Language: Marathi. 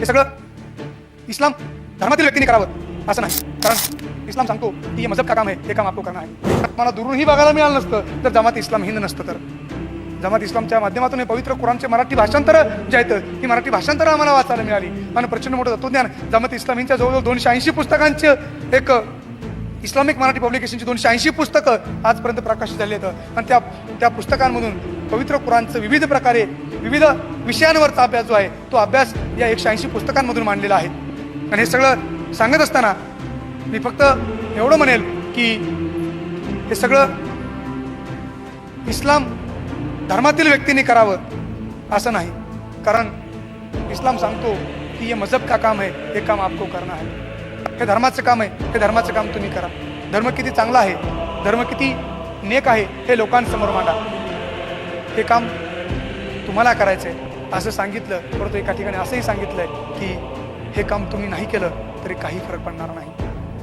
हे सगळं इस्लाम धर्मातील व्यक्तीने करावं. असं नाही. कारण इस्लाम सांगतो की हे मजब का काम आहे? हे काम आपको करणं आहे. मला दुरूनही बघायला मिळालं नसतं तर जमात इस्लाम हिंद नसतं तर. जमात इस्लामच्या माध्यमातून हे पवित्र कुराणचे मराठी भाषांतर जे आहेत ही मराठी भाषांतर आम्हाला वाचायला मिळाली. आणि प्रचंड मोठं तत्वज्ञान जमात इस्लाम हिंदच्या जवळजवळ दोनशे ऐंशी पुस्तकांचे एक इस्लामिक मराठी पब्लिकेशनची दोनशे ऐंशी पुस्तकं आजपर्यंत प्रकाशित झाली आहेत. आणि त्या त्या पुस्तकांमधून पवित्र कुराणचं विविध प्रकारे विविध विषयांवरचा अभ्यास जो आहे तो अभ्यास या एकशे ऐंशी पुस्तकांमधून मांडलेला आहे. आणि हे सगळं सांगत असताना मी फक्त एवढं म्हणेल की हे सगळं इस्लाम धर्मातील व्यक्तीने करावं असं नाही. कारण इस्लाम सांगतो की हे मजहब का काम आहे हे काम आपको करना आहे हे धर्माचं काम आहे हे धर्माचं काम तुम्ही करा. धर्म किती चांगला आहे धर्म किती नेक आहे हे लोकांसमोर मांडा. हे काम तुम्हाला करायचं आहे असं सांगितलं परंतु एका ठिकाणी असंही सांगितलं आहे की हे काम तुम्ही नाही केलं तरी काही फरक पडणार नाही.